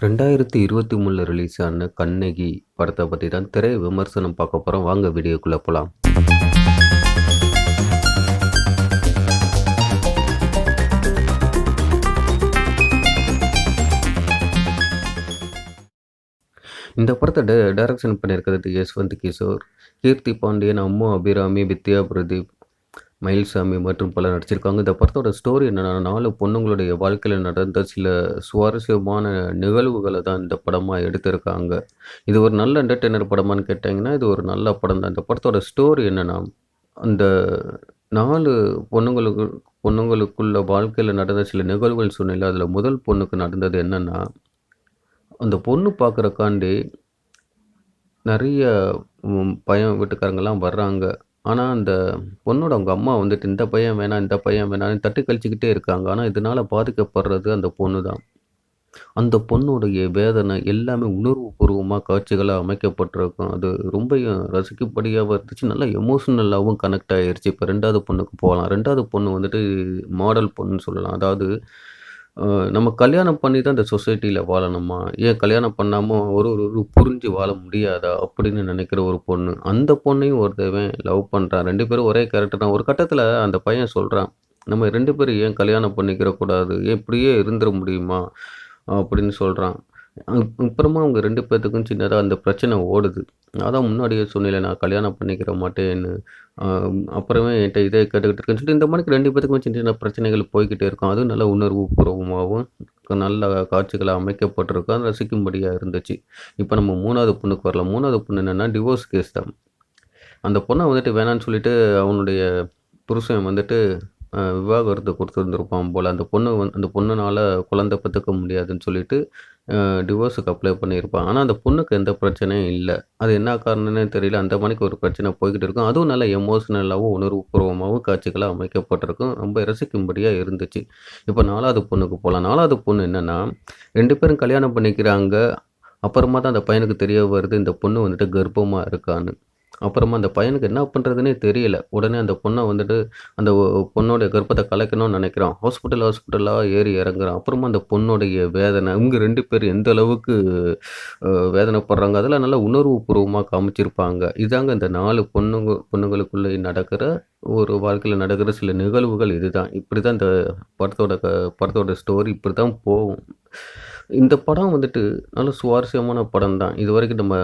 ரெண்டாயிரத்தி இருபத்தி மூணில் ரிலீஸ் ஆன கண்ணகி படத்தை பற்றி தான் திரை விமர்சனம் பார்க்க போகிறோம் வாங்க வீடியோக்குள்ளே போகலாம் இந்த படத்தை டைரக்ஷன் பண்ணியிருக்கிறது யஸ்வந்த் கிஷோர் கீர்த்தி பாண்டியன் அம்மு அபிராமி வித்யா பிரதீப் மயில்சாமி மற்றும் பலர் நடிச்சிருக்காங்க. இந்த படத்தோட ஸ்டோரி என்னென்னா நாலு பொண்ணுங்களுடைய வாழ்க்கையில் நடந்த சில சுவாரஸ்யமான நிகழ்வுகளை தான் இந்த படமாக எடுத்திருக்காங்க. இது ஒரு நல்ல என்டர்டெய்னர் படமான்னு கேட்டிங்கன்னா இது ஒரு நல்ல படம் தான். இந்த படத்தோட ஸ்டோரி என்னென்னா அந்த நாலு பொண்ணுங்களுக்கு பொண்ணுங்களுக்குள்ள வாழ்க்கையில் நடந்த சில நிகழ்வுகள் சொன்னேன்ல அதில் முதல் பொண்ணுக்கு நடந்தது என்னென்னா அந்த பொண்ணு பார்க்குறக்காண்டி நிறைய பையன் வீட்டுக்காரங்கெல்லாம் வர்றாங்க. ஆனால் அந்த பொண்ணோட அவங்க அம்மா வந்துட்டு இந்த பையன் வேணாம் இந்த பையன் வேணாம்னு தட்டு கழிச்சுக்கிட்டே இருக்காங்க. ஆனால் இதனால் பாதிக்கப்படுறது அந்த பொண்ணு தான் அந்த பொண்ணுடைய வேதனை எல்லாமே உணர்வுபூர்வமாக காட்சிகளாக அமைக்கப்பட்டிருக்கும். அது ரொம்ப ரசிக்கப்படியாகவும் இருந்துச்சு. நல்லா எமோஷ்னலாகவும் கனெக்ட் ஆகிருச்சு இப்போ ரெண்டாவது பொண்ணுக்கு போகலாம். ரெண்டாவது பொண்ணு வந்துட்டு மாடல் பொண்ணுன்னு சொல்லலாம். அதாவது நம்ம கல்யாணம் பண்ணி தான் இந்த சொசைட்டியில் வாழணுமா? ஏன் கல்யாணம் பண்ணாமல் ஒரு ஒரு ஒரு புரிஞ்சு வாழ முடியாதா? அப்படின்னு நினைக்கிற ஒரு பொண்ணு. அந்த பொண்ணையும் ஒருத்தவன் லவ் பண்ணுறான் ரெண்டு பேரும் ஒரே கேரக்டர் தான். ஒரு கட்டத்தில் அந்த பையன் சொல்கிறான் நம்ம ரெண்டு பேரும் ஏன் கல்யாணம் பண்ணிக்கிற கூடாது எப்படியே இருந்துட முடியுமா? அப்படின்னு சொல்கிறான் அப்புறமா அவங்க ரெண்டு பேர்த்துக்கும் சின்னதாக அந்த பிரச்சனை ஓடுது. அதான் முன்னாடியே சொன்னேன் நான் கல்யாணம் பண்ணிக்கிற மாட்டேன்னு. அப்புறமே என்கிட்ட இதே கேட்டுக்கிட்டு இருக்கேன் சொல்லிட்டு இந்த மாதிரி ரெண்டு பேர்த்துக்குமே சின்ன சின்ன பிரச்சனைகள் போய்கிட்டே இருக்கும். அதுவும் நல்ல உணர்வு பூர்வமாகவும் நல்ல காட்சிகளாக அமைக்கப்பட்டிருக்கும். அது ரசிக்கும்படியாக இருந்துச்சு. இப்போ நம்ம மூணாவது பொண்ணுக்கு வரலாம். மூணாவது பொண்ணு என்னென்னா டிவோர்ஸ் கேஸ் தான். அந்த பொண்ணை வந்துட்டு வேணான்னு சொல்லிட்டு அவனுடைய புருஷன் வந்துட்டு விவாகரத்து கொடுத்துருந்துருப்பான் போல். அந்த பொண்ணு வந்து அந்த பொண்ணுனால் குழந்தை பெற்றுக்க முடியாதுன்னு சொல்லிட்டு டிவோர்ஸுக்கு அப்ளை பண்ணியிருப்பான். ஆனால் அந்த பொண்ணுக்கு எந்த பிரச்சனையும் இல்லை. அது என்ன காரணம்னே தெரியல. அந்த மணிக்கு ஒரு பிரச்சனை போய்கிட்டு இருக்கும். அதுவும் நல்ல எமோஷ்னலாகவும் உணர்வுபூர்வமாகவும் காட்சிகளாக அமைக்கப்பட்டிருக்கும். ரொம்ப ரசிக்கும்படியாக இருந்துச்சு. இப்போ நாலாவது பொண்ணுக்கு போகலாம் நாலாவது பொண்ணு என்னென்னா ரெண்டு பேரும் கல்யாணம் பண்ணிக்கிறாங்க. அப்புறமா தான் அந்த பையனுக்கு தெரிய வருது இந்த பொண்ணு வந்துட்டு கர்ப்பமாக இருக்கான்னு. அப்புறமா அந்த பையனுக்கு என்ன பண்ணுறதுனே தெரியல. உடனே அந்த பொண்ணை வந்துட்டு அந்த பொண்ணோடைய கர்ப்பத்தை கலைக்கணும்னு நினைக்கிறான். ஹாஸ்பிட்டல் ஹாஸ்பிட்டலாக ஏறி இறங்குறான். அப்புறமா அந்த பொண்ணுடைய வேதனை இவங்க ரெண்டு பேர் எந்த அளவுக்கு வேதனைப்படுறாங்க அதெல்லாம் நல்லா உணர்வுபூர்வமாக காமிச்சிருப்பாங்க. இதாங்க இந்த நாலு பொண்ணுங்க பொண்ணுங்களுக்குள்ளே நடக்கிற ஒரு வாழ்க்கையில் நடக்கிற சில நிகழ்வுகள் இதுதான். இப்படி தான் இந்த படத்தோட க படத்தோட ஸ்டோரி இப்படி தான் போகும். இந்த படம் வந்துட்டு நல்ல சுவாரஸ்யமான படம் தான் இது வரைக்கும் நம்ம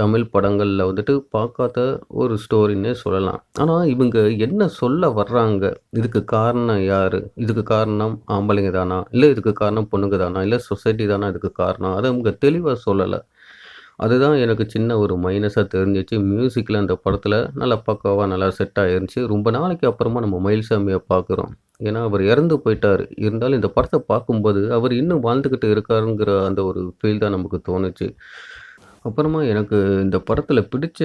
தமிழ் படங்களில் வந்துட்டு பார்க்காத ஒரு ஸ்டோரின்னே சொல்லலாம். ஆனால் இவங்க என்ன சொல்ல வர்றாங்க? இதுக்கு காரணம் யார்? இதுக்கு காரணம் ஆம்பளைங்க தானா? இல்லை இதுக்கு காரணம் பொண்ணுங்க தானா? இல்லை சொசைட்டி தானா இதுக்கு காரணம்? அதை அவங்க தெளிவாக சொல்லலை. அதுதான் எனக்கு சின்ன ஒரு மைனஸாக தெரிஞ்சிச்சு. மியூசிக்கில் அந்த படத்தில் நல்லா பக்காவாக நல்லா செட் ஆகிருந்துச்சு ரொம்ப நாளைக்கு அப்புறமா நம்ம மயில்சாமியை பார்க்குறோம் ஏன்னா அவர் இறந்து போயிட்டார். இருந்தாலும் இந்த படத்தை பார்க்கும்போது அவர் இன்னும் வாழ்ந்துக்கிட்டு இருக்காருங்கிற அந்த ஒரு ஃபீல் தான் நமக்கு தோணுச்சு. அப்புறமா எனக்கு இந்த படத்தில் பிடிச்ச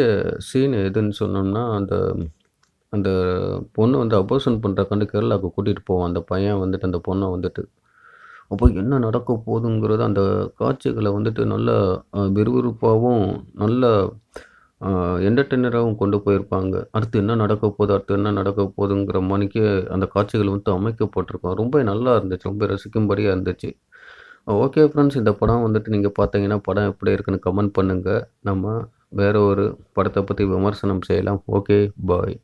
சீன் எதுன்னு சொன்னோம்னா அந்த அந்த பொண்ணு வந்து அபோஷன் பண்ணுறக்காண்டு கேரளாவுக்கு கூட்டிகிட்டு போவான். அந்த பையன் வந்துட்டு அந்த பொண்ணை வந்துட்டு. அப்போ என்ன நடக்க போகுதுங்கிறது அந்த காட்சிகளை வந்துட்டு நல்ல விறுவிறுப்பாகவும் நல்ல என்டர்டெய்னராகவும் கொண்டு போயிருப்பாங்க. அடுத்து என்ன நடக்க போகுது அடுத்து என்ன நடக்க போகுதுங்கிற மணிக்கு அந்த காட்சிகள் வந்து அமைக்கப்பட்டிருக்கும். ரொம்ப நல்லா இருந்துச்சு ரொம்ப ரசிக்கும்படியாக இருந்துச்சு. ஓகே ஃப்ரெண்ட்ஸ் இந்த படம் வந்துட்டு நீங்கள் பார்த்தீங்கன்னா படம் எப்படி இருக்குன்னு கமெண்ட் பண்ணுங்கள் நம்ம வேற ஒரு படத்தை பற்றி விமர்சனம் செய்யலாம். Okay bye